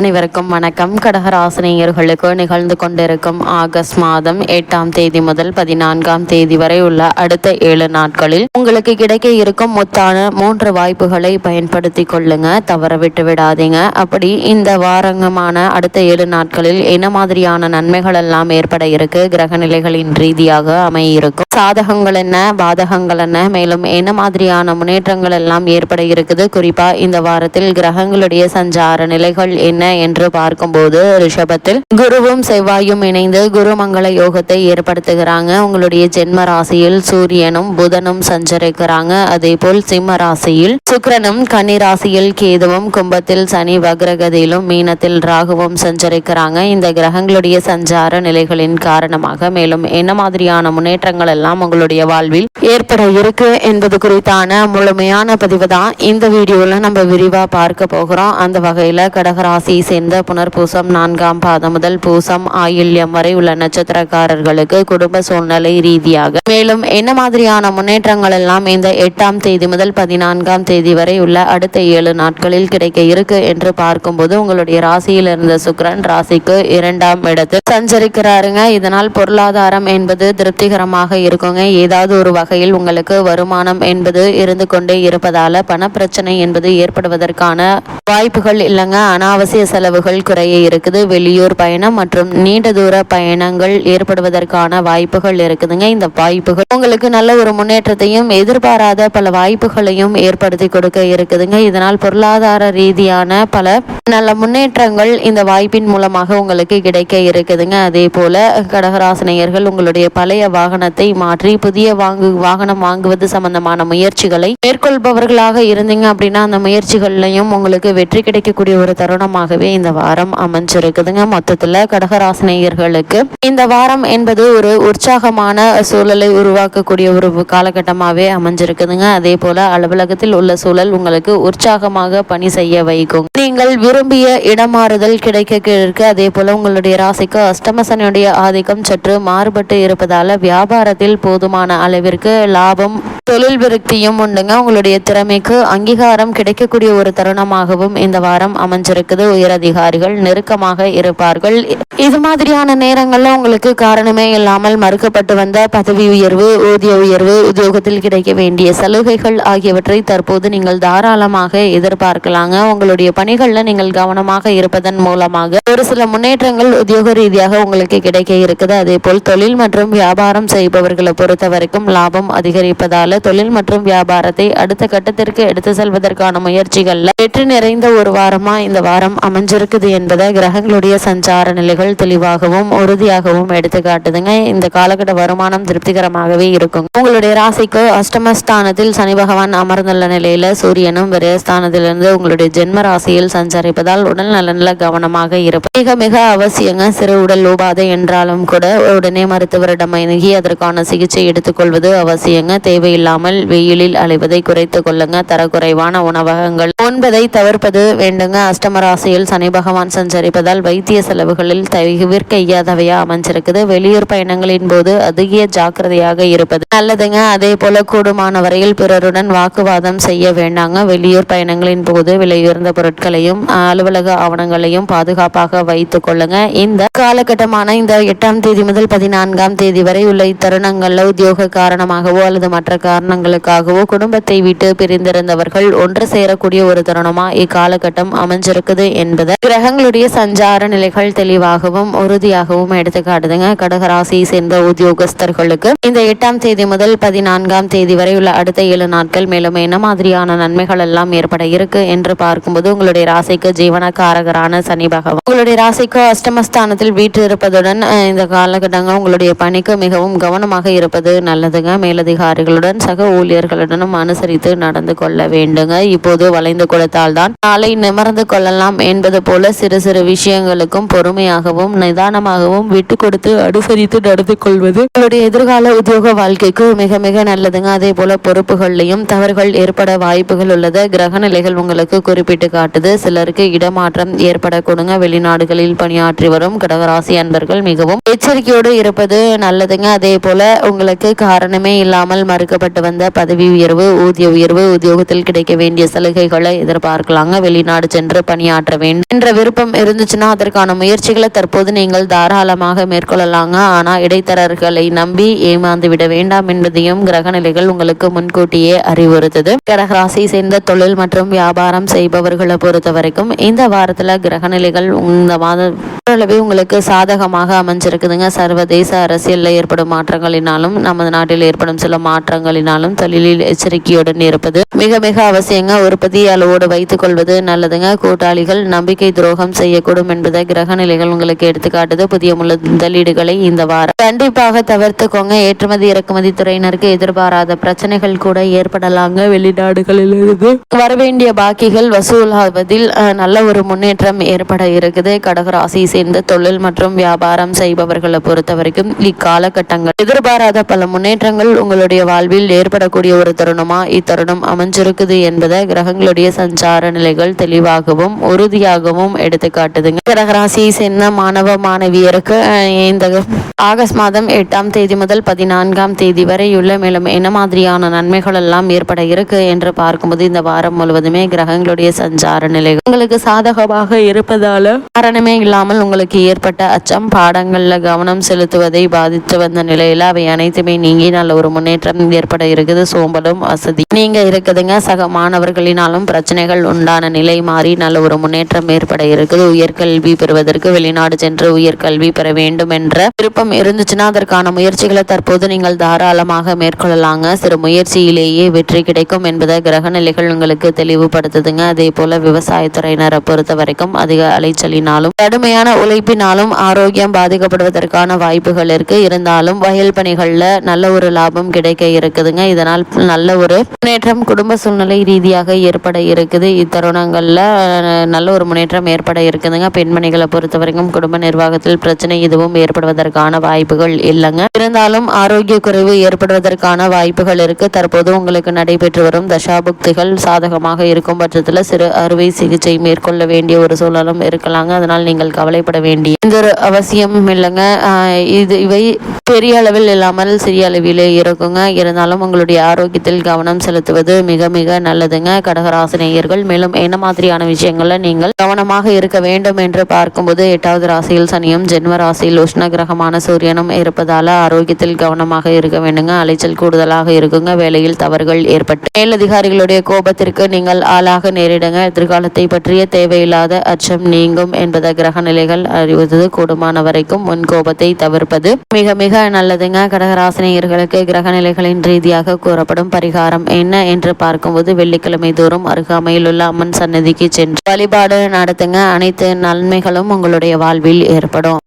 அனைவருக்கும் வணக்கம். கடகராசினியர்களுக்கு நிகழ்ந்து கொண்டிருக்கும் ஆகஸ்ட் மாதம் எட்டாம் தேதி முதல் பதினான்காம் தேதி வரை உள்ள அடுத்த ஏழு நாட்களில் உங்களுக்கு கிடைக்க இருக்கும் முத்தான மூன்று வாய்ப்புகளை பயன்படுத்தி கொள்ளுங்க. தவற விட்டு விடாதீங்க. அப்படி இந்த வாரங்கமான அடுத்த ஏழு நாட்களில் என்ன மாதிரியான நன்மைகள் எல்லாம் ஏற்பட இருக்கு? கிரக நிலைகளின் ரீதியாக அமையிருக்கும். சாதகங்கள் என்ன? பாதகங்கள் என்ன? மேலும் என்ன மாதிரியான முன்னேற்றங்கள் எல்லாம் ஏற்பட இருக்குது? குறிப்பா இந்த வாரத்தில் கிரகங்களுடைய சஞ்சார நிலைகள் என்ன? என்று பார்க்கும்போது ரிஷபத்தில் குருவும் செவ்வாயும் இணைந்து குருமங்கள யோகத்தை ஏற்படுத்துகிறாங்க. உங்களுடைய ஜென்ம ராசியில் சூரியனும் புதனும் சஞ்சரிக்கிறாங்க. அதே போல் சிம்ம ராசியில் சுக்கரனும் கன்னி ராசியில் கேதுவும் கும்பத்தில் சனி வக்ரகதியிலும் மீனத்தில் ராகுவும் சஞ்சரிக்கிறாங்க. இந்த கிரகங்களுடைய சஞ்சார நிலைகளின் காரணமாக மேலும் என்ன மாதிரியான முன்னேற்றங்கள் எல்லாம் உங்களுடைய வாழ்வில் ஏற்பட இருக்கு என்பது குறித்தான முழுமையான பதிவு தான் இந்த வீடியோல நம்ம விரிவா பார்க்க போகிறோம். அந்த வகையில கடகராசி சேர்ந்த புனர்பூசம் நான்காம் பாதம் முதல் பூசம் ஆயில்யம் வரை உள்ள நட்சத்திரக்காரர்களுக்கு குடும்ப சூழ்நிலை ரீதியாக. மேலும் என்ன மாதிரியான முன்னேற்றங்கள் எல்லாம் இந்த எட்டாம் தேதி முதல் பதினான்காம் தேதி வரை உள்ள அடுத்த ஏழு நாட்களில் கிடைக்க இருக்கு என்று பார்க்கும்போது உங்களுடைய ராசியில் இருந்த சுக்கிரன் ராசிக்கு இரண்டாம் இடத்தில் சஞ்சரிக்கிறாருங்க. இதனால் பொருளாதாரம் என்பது திருப்திகரமாக இருக்குங்க. ஏதாவது ஒரு வகையில் உங்களுக்கு வருமானம் என்பது இருந்து கொண்டே இருப்பதால பண பிரச்சனை என்பது ஏற்படுவதற்கான வாய்ப்புகள் இல்லைங்க. அனாவசிய செலவுகள் குறைய இருக்குது. வெளியூர் பயணம் மற்றும் நீண்ட தூர பயணங்கள் ஏற்படுவதற்கான வாய்ப்புகள் இருக்குதுங்க. இந்த வாய்ப்புகள் உங்களுக்கு நல்ல ஒரு முன்னேற்றத்தையும் எதிர்பாராத பல வாய்ப்புகளையும் ஏற்படுத்தி கொடுக்க இருக்குதுங்க. இதனால் பொருளாதார ரீதியான பல நல்ல முன்னேற்றங்கள் இந்த வாய்ப்பின் மூலமாக உங்களுக்கு கிடைக்க இருக்குதுங்க. அதே போல கடகராசினியர்கள் உங்களுடைய பழைய வாகனத்தை மாற்றி புதிய வாங்கு வாகனம் வாங்குவது சம்பந்தமான முயற்சிகளை மேற்கொள்பவர்களாக இருந்தீங்க அப்படின்னா அந்த முயற்சிகள்லையும் உங்களுக்கு வெற்றி கிடைக்கக்கூடிய ஒரு தருணமாக தருணமாகவே இந்த வாரம் அமைஞ்சிருக்குதுங்க. மொத்தத்துல கடகராசினியர்களுக்கு இந்த வாரம் என்பது ஒரு உற்சாகமான சூழலை உருவாக்கக்கூடிய ஒரு காலகட்டமாகவே அமைஞ்சிருக்குதுங்க. அதே போல அலுவலகத்தில் உள்ள சூழல் உங்களுக்கு உற்சாகமாக பணி செய்ய வைக்கும். நீங்கள் விரும்பிய இடமாறுதல் கிடைக்க இருக்கு அதே போல உங்களுடைய ராசிக்கு அஷ்டமசனுடைய ஆதிக்கம் சற்று மாறுபட்டு இருப்பதால வியாபாரத்தில் போதுமான அளவிற்கு லாபம் தொழில் விருத்தியும் உண்டுங்க. உங்களுடைய திறமைக்கு அங்கீகாரம் கிடைக்கக்கூடிய ஒரு தருணமாகவும் இந்த வாரம் அமைஞ்சிருக்குது. உயரதிகாரிகள் நெருக்கமாக இருப்பார்கள். இது மாதிரியான நேரங்கள்ல உங்களுக்கு காரணமே இல்லாமல் மறுக்கப்பட்டு வந்த பதவி உயர்வு ஊதிய உயர்வு உத்தியோகத்தில் கிடைக்க வேண்டிய சலுகைகள் ஆகியவற்றை தற்போது நீங்கள் தாராளமாக எதிர்பார்க்கலாங்க. உங்களுடைய பணிகள்ல நீங்கள் கவனமாக இருப்பதன் மூலமாக ஒரு சில முன்னேற்றங்கள் உத்தியோக ரீதியாக உங்களுக்கு கிடைக்க இருக்குது. அதே போல் தொழில் மற்றும் வியாபாரம் செய்பவர்களை பொறுத்த வரைக்கும் லாபம் அதிகரிப்பதால தொழில் மற்றும் வியாபாரத்தை அடுத்த கட்டத்திற்கு எடுத்து செல்வதற்கான முயற்சிகள்ல வெற்றி நிறைந்த ஒரு வாரமா இந்த வாரம் அமைஞ்சிருக்குது என்பதை கிரகங்களுடைய சஞ்சார நிலைகள் தெளிவாகவும் உறுதியாகவும் எடுத்து காட்டுதுங்க. இந்த காலகட்ட வருமானம் திருப்திகரமாகவே இருக்கும். உங்களுடைய ராசிக்கு அஷ்டமஸ்தானத்தில் சனி பகவான் அமர்ந்துள்ள நிலையில சூரியனும் விரயஸ்தானத்திலிருந்து உங்களுடைய ஜென்ம ராசியில் சஞ்சரிப்பதால் உடல் நலனில் கவனமாக இருப்பது மிக மிக அவசியங்க. சிறு உடல் உபாதை என்றாலும் கூட உடனே மருத்துவரிடம் அணுகி அதற்கான சிகிச்சை எடுத்துக்கொள்வது அவசியங்க. தேவையில்லாமல் வெயிலில் அலைவதை குறைத்து கொள்ளுங்க. தரக்குறைவான உணவகங்கள் உண்பதை தவிர்ப்பது வேண்டுங்க. அஷ்டம ராசியில் சனி பகவான் சஞ்சரிப்பதால் வைத்திய செலவுகளில் தவிர்க்க இயலாதவையா அமைஞ்சிருக்குது. வெளியூர் பயணங்களின் போது அதிக ஜாக்கிரதையாக இருப்பது நல்லதுங்க. அதே போல கூடுமான வரையில் பிறருடன் வாக்குவாதம் செய்ய வேண்டாங்க. வெளியூர் பயணங்களின் போது விலையுயர்ந்த பொருட்களையும் அலுவலக ஆவணங்களையும் பாதுகாப்பாக வைத்துக் கொள்ளுங்க. இந்த காலகட்டமான இந்த எட்டாம் தேதி முதல் பதினான்காம் தேதி வரை உள்ள இத்தருணங்கள்ல உத்தியோக காரணமாகவோ அல்லது மற்ற காரணங்களுக்காகவோ குடும்பத்தை விட்டு பிரிந்திருந்தவர்கள் ஒன்று சேரக்கூடிய ஒரு தருணமா இக்காலகட்டம் அமைஞ்சிருக்குது என்பது. கிரகங்களுடைய சஞ்சார நிலைகள் தெளிவாகவும் உறுதியாகவும் எடுத்துக்காட்டுதுங்க கடகராசியை சேர்ந்த உத்தியோகஸ்தர்களுக்கு இந்த எட்டாம் தேதி முதல் பதினான்காம் தேதி வரை உள்ள அடுத்த ஏழு நாட்கள் மேலும் என்ன மாதிரியான நன்மைகள் எல்லாம் ஏற்பட இருக்கு என்று பார்க்கும்போது உங்களுடைய ராசிக்கு ஜீவனக்காரகரான சனி பகவான். உங்களுடைய ராசிக்கு அஷ்டமஸ்தானத்தில் வீட்டு இருப்பதுடன் இந்த காலகட்டங்கள் உங்களுடைய பணிக்கு மிகவும் கவனமாக இருப்பது நல்லதுங்க. மேலதிகாரிகளுடன் சக ஊழியர்களுடனும் அனுசரித்து நடந்து கொள்ள வேண்டுங்க. இப்போது வளைந்து கொடுத்தால்தான் நாளை நிமர்ந்து கொள்ளலாம் என்பது போல சிறு சிறு விஷயங்களுக்கும் பொறுமையாகவும் நிதானமாகவும் விட்டு கொடுத்து அனுசரித்து நடந்து கொள்வது உங்களுடைய எதிர்கால உத்தியோக வாழ்க்கைக்கு மிக மிக நல்லதுங்க. அதே போல பொறுப்புகள்லையும் தவறுகள் ஏற்பட வாய்ப்புகள் உள்ளது. கிரக நிலைகள் உங்களுக்கு குறிப்பிட்டு காட்டுது. சிலருக்கு இடமாற்றம் ஏற்படக்கூடுங்க. வெளிநாடுகளில் பணியாற்றி வரும் கடகராசி அன்பர்கள் மிகவும் எச்சரிக்கையோடு இருப்பது நல்லதுங்க. அதே போல உங்களுக்கு காரணமே இல்லாமல் மறுக்கப்பட்டு வந்த பதவி உயர்வு ஊதிய உயர்வு உத்தியோகத்தில் கிடைக்க வேண்டிய சலுகைகளை எதிர்பார்க்கலாங்க. வெளிநாடு சென்று பணியாற்ற வேண்டும் வேண்டும் என்ற விருப்பம் இருந்துச்சுன்னா அதற்கான முயற்சிகளை தற்போது நீங்கள் தாராளமாக மேற்கொள்ளலாங்க. ஆனா இடைத்தரர்களை நம்பி ஏமாந்து விட வேண்டாம் என்பதையும் கிரகநிலைகள் உங்களுக்கு முன்கூட்டியே அறிவுறுத்துது. கடகராசி சேர்ந்த தொழில் மற்றும் வியாபாரம் செய்பவர்களை பொறுத்த வரைக்கும் இந்த வாரத்துல கிரகநிலைகள் இந்த மாத ஓரளவு உங்களுக்கு சாதகமாக அமைஞ்சிருக்குதுங்க. சர்வதேச அரசியலில் ஏற்படும் மாற்றங்களினாலும் நமது நாட்டில் ஏற்படும் சில மாற்றங்களினாலும் தொழிலில் எச்சரிக்கையுடன் இருப்பது மிக மிக அவசியங்க. உற்பத்தி அளவோடு வைத்துக் கொள்வது நல்லதுங்க. கூட்டாளிகள் நம்பிக்கை துரோகம் செய்யக்கூடும் என்பதை கிரக நிலைகள் உங்களுக்கு எடுத்துக்காட்டுது புதிய முதலீடுகளை இந்த வாரம் கண்டிப்பாக தவிர்த்துக்கோங்க. ஏற்றுமதி இறக்குமதி துறையினருக்கு எதிர்பாராத பிரச்சனைகள் கூட ஏற்படலாங்க. வெளிநாடுகளில் இருந்து வரவேண்டிய பாக்கிகள் வசூலாவதில் நல்ல ஒரு முன்னேற்றம் ஏற்பட இருக்குது. கடகராசி சேர்ந்த தொழில் மற்றும் வியாபாரம் செய்பவர்களை பொறுத்த வரைக்கும் இக்காலகட்டங்கள். எதிர்பாராத பல முன்னேற்றங்கள் உங்களுடைய வாழ்வில் ஏற்படக்கூடிய ஒரு தருணமா? இத்தருணம் அமைஞ்சிருக்குது என்பதை கிரகங்களுடைய சஞ்சார நிலைகள் தெளிவாகவும் உறுதியாகவும் எடுத்து காட்டுதுங்க. சேர்ந்த மாணவ மாணவியருக்கு இந்த ஆகஸ்ட் மாதம் எட்டாம் தேதி முதல் பதினான்காம் தேதி வரையுள்ள மேலும் என்ன மாதிரியான நன்மைகள் எல்லாம் ஏற்பட இருக்கு என்று பார்க்கும்போது இந்த வாரம் முழுவதுமே கிரகங்களுடைய சஞ்சார நிலைகள். உங்களுக்கு சாதகமாக இருப்பதால காரணமே இல்லாமல் உங்களுக்கு ஏற்பட்ட அச்சம் பாடங்களில் கவனம் செலுத்துவதை பாதித்து வந்த நிலையில் அவை அனைத்துமே நீங்கி நல்ல ஒரு முன்னேற்றம் ஏற்பட இருக்குது. சோம்பலும் வசதி நீங்க இருக்குதுங்க. சக மாணவர்களினாலும் பிரச்சனைகள் உண்டான நிலை மாறி நல்ல ஒரு முன்னேற்றம் ஏற்பட இருக்குது. உயர்கல்வி பெறுவதற்கு வெளிநாடு சென்று உயர்கல்வி பெற வேண்டும் என்ற விருப்பம் இருந்துச்சுன்னா அதற்கான முயற்சிகளை தற்போது நீங்கள் தாராளமாக மேற்கொள்ளலாங்க. சிறு முயற்சியிலேயே வெற்றி கிடைக்கும் என்பதை கிரகநிலைகள் உங்களுக்கு தெளிவுபடுத்துதுங்க. அதே போல விவசாயத்துறையினரை பொறுத்த வரைக்கும் அதிக அலைச்சலினாலும் கடுமையான உழைப்பினாலும் ஆரோக்கியம் பாதிக்கப்படுவதற்கான வாய்ப்புகள் இருக்கு. இருந்தாலும் வயல் பணிகள்ல நல்ல ஒரு லாபம் கிடைக்க இருக்குதுங்க. இதனால் நல்ல ஒரு முன்னேற்றம் குடும்ப சூழ்நிலை ரீதியாக ஏற்பட இருக்குது. இத்தருணங்கள்ல நல்ல ஒரு முன்னேற்றம் ஏற்பட இருக்குதுங்க. பெண்மணிகளை பொறுத்த வரைக்கும் குடும்ப நிர்வாகத்தில் பிரச்சனை எதுவும் ஏற்படுவதற்கான வாய்ப்புகள் இல்லைங்க. இருந்தாலும் ஆரோக்கிய குறைவு ஏற்படுவதற்கான வாய்ப்புகள் இருக்கு. தற்போது உங்களுக்கு நடைபெற்று வரும் தசாபுக்திகள் சாதகமாக இருக்கும் பட்சத்தில் சிறு அறுவை சிகிச்சை மேற்கொள்ள வேண்டிய ஒரு சூழலும் இருக்கலாங்க. அதனால் நீங்கள் கவலை கவலைப்பட வேண்டிய எந்த ஒரு அவசியம் இல்லைங்க. இது இவை பெரிய அளவில் இல்லாமல் சிறிய அளவிலே இருக்குங்க. இருந்தாலும் உங்களுடைய ஆரோக்கியத்தில் கவனம் செலுத்துவது மிக மிக நல்லதுங்க. கடகராசினியர்கள் மேலும் என்ன மாதிரியான விஷயங்களை நீங்கள் கவனமாக இருக்க வேண்டும் என்று பார்க்கும்போது எட்டாவது ராசியில் சனியும் ஜென்ம ராசியில் உஷ்ண கிரகமான சூரியனும் இருப்பதால ஆரோக்கியத்தில் கவனமாக இருக்க வேண்டுங்க. அலைச்சல் கூடுதலாக இருக்குங்க. வேலையில் தவறுகள் ஏற்பட்டு மேலதிகாரிகளுடைய கோபத்திற்கு நீங்கள் ஆளாக நேரிடுங்க. எதிர்காலத்தை பற்றிய தேவையில்லாத அச்சம் நீங்கும் என்பதை கிரக நிலைகள் அறிவது கூடுமான வரைக்கும் முன் கோபத்தை தவிர்ப்பது மிக மிக நல்லதுங்க. கடகராசினியர்களுக்கு கிரக நிலைகளின் ரீதியாக கூறப்படும் பரிகாரம் என்ன என்று பார்க்கும்போது வெள்ளிக்கிழமை தோறும் அருகாமையில் உள்ள அம்மன் சன்னதிக்கு சென்று வழிபாடு நடத்துங்க. அனைத்து நன்மைகளும் உங்களுடைய வாழ்வில் ஏற்படும்.